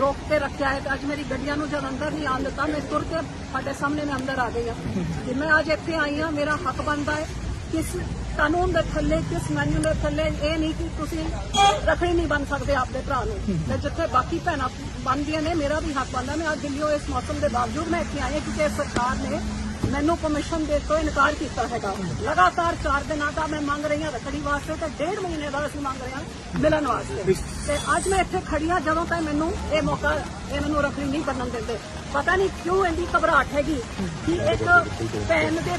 ਰੋਕ ਕੇ ਰੱਖਿਆ ਹੈ ਤੇ ਅੱਜ ਗੱਡੀਆਂ ਨੂੰ ਜਦ ਅੰਦਰ ਨਹੀਂ ਆਉਣ ਦਿੱਤਾ, ਮੈਂ ਤੁਰ ਕੇ ਸਾਡੇ ਸਾਹਮਣੇ ਮੈਂ ਅੰਦਰ ਆ ਗਈ ਹਾਂ। ਤੇ ਮੈਂ ਅੱਜ ਇੱਥੇ ਆਈ ਹਾਂ, ਮੇਰਾ ਹੱਕ ਬਣਦਾ ਹੈ ਕਿਸ ਕਾਨੂੰਨ ਦੇ ਥੱਲੇ, ਕਿਸ ਮੈਨੂ ਦੇ ਥੱਲੇ, ਇਹ ਨਹੀਂ ਕਿ ਤੁਸੀਂ ਰੱਖੜੀ ਨਹੀਂ ਬਣ ਸਕਦੇ ਆਪਦੇ ਭਰਾ ਨੂੰ। ਤੇ ਜਿੱਥੇ ਬਾਕੀ ਭੈਣਾਂ ਬਣਦੀਆਂ ਨੇ, ਮੇਰਾ ਵੀ ਹੱਕ ਬਣਦਾ। ਮੈਂ ਅੱਜ ਦਿੱਲੀੋਂ ਇਸ ਮੌਸਮ ਦੇ ਬਾਵਜੂਦ ਮੈਂ ਇੱਥੇ ਆਈ ਹਾਂ ਕਿਉਂਕਿ ਸਰਕਾਰ ਨੇ ਮੈਨੂੰ ਕਮਿਸ਼ਨ ਦੇਣ ਤੋਂ ਇਨਕਾਰ ਕੀਤਾ ਹੈਗਾ। ਲਗਾਤਾਰ 4 ਦਿਨਾਂ ਦਾ ਮੈਂ ਮੰਗ ਰਹੀ ਹਾਂ ਰੱਖੜੀ ਵਾਸਤੇ ਤੇ ਡੇਢ ਮਹੀਨੇ ਦਾ ਅਸੀਂ ਮੰਗ ਰਹੇ ਹਾਂ ਮਿਲਣ ਵਾਸਤੇ। ਤੇ ਅੱਜ ਮੈਂ ਇੱਥੇ ਖੜੀ ਹਾਂ, ਜਦੋਂ ਤੱਕ ਮੈਨੂੰ ਇਹ ਮੌਕਾ, ਇਹ ਮੈਨੂੰ ਰੱਖੜੀ ਨਹੀਂ ਬੰਨਣ ਦਿੰਦੇ। ਪਤਾ ਨਹੀਂ ਕਿਉਂ ਇੰਨੀ ਘਬਰਾਹਟ ਹੈਗੀ ਕਿ ਇੱਕ ਭੈਣ ਦੇ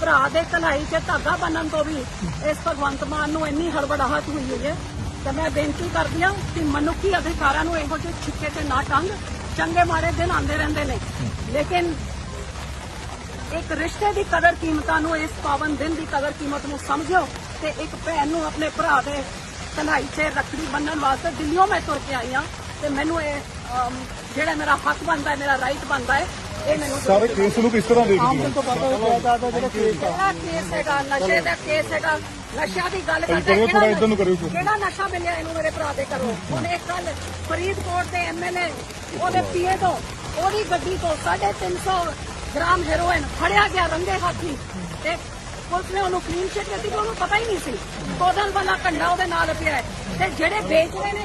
ਭਰਾ ਦੇ ਕਲਾਈ 'ਚ ਧਾਗਾ ਬੰਨਣ ਤੋਂ ਵੀ ਇਸ ਭਗਵੰਤ ਮਾਨ ਨੂੰ ਇੰਨੀ ਹੜਬੜਾਹਟ ਹੋਈ ਹੋਈ ਹੈ। ਤੇ ਮੈਂ ਬੇਨਤੀ ਕਰਦੀ ਹਾਂ ਕਿ ਮਨੁੱਖੀ ਅਧਿਕਾਰਾਂ ਨੂੰ ਇਹੋ ਜਿਹੇ ਛਿੱਕੇ ਤੇ ਨਾ ਟੰਗ। ਚੰਗੇ ਮਾੜੇ ਦਿਨ ਆਉਂਦੇ ਰਹਿੰਦੇ ਨੇ। ਲੇਕਿਨ ਇੱਕ ਰਿਸ਼ਤੇ ਦੀ ਕਦਰ ਕੀਮਤਾਂ ਨੂੰ ਇਸ ਪਾਵਨ ਦਿਨ ਦੀ ਕਦਰ ਕੀਮਤ ਨੂੰ ਸਮਝੋ ਤੇ ਇੱਕ ਭੈਣ ਨੂੰ ਆਪਣੇ ਭਰਾ ਦੇ ਕਲਾਈ 'ਚ ਰੱਖੜੀ ਬੰਨਣ ਵਾਸਤੇ ਦਿੱਲੀੋਂ ਮੈਂ ਤੁਰ ਕੇ ਆਈ ਹਾਂ ਤੇ ਮੈਨੂੰ ਇਹ ਜਿਹੜਾ ਮੇਰਾ ਹੱਕ ਬਣਦਾ ਹੈ ਮੇਰਾ ਰਾਈਟ ਬਣਦਾ ਹੈ ਇਹ ਮੈਨੂੰ। ਸਾਰੇ ਕੇਸ ਨੂੰ ਕਿਸ ਤਰ੍ਹਾਂ ਦੇਖਦੇ ਹੋ ਜਿਹੜਾ ਕੇਸ ਹੈਗਾ ਨਸ਼ੇ ਦਾ ਕੇਸ ਹੈਗਾ ਨਸ਼ਿਆਂ ਦੀ ਗੱਲ ਕਰਦੇ। ਕਿਹੜਾ ਨਸ਼ਾ ਮਿਲਿਆ ਇਹਨੂੰ ਮੇਰੇ ਭਰਾ ਦੇ ਕਰੋ ਉਹਨੇ ਕੱਲ ਫਰੀਦਕੋਟ ਦੇ ਐਮਐਲਏ ਉਹਦੇ ਪੀਏ ਤੋਂ ਉਹਦੀ ਗੱਡੀ ਤੋਂ 350 ਗ੍ਰਾਮ ਹੈਰੋਇਨ ਫੜਿਆ ਗਿਆ ਰੰਗੇ ਹੱਥੀ ਤੇ ਪੁਲਿਸ ਨੇ ਉਹਨੂੰ ਕਲੀਨ ਚਿੱਟ ਦਿੱਤੀ ਕਿ ਉਹਨੂੰ ਪਤਾ ਹੀ ਨਹੀਂ ਸੀ ਕੋਦਨ ਵਾਲਾ ਕੰਡਾ ਉਹਦੇ ਨਾਲ ਪਿਆ ਹੈ ਤੇ ਜਿਹੜੇ ਵੇਚ ਰਹੇ ਨੇ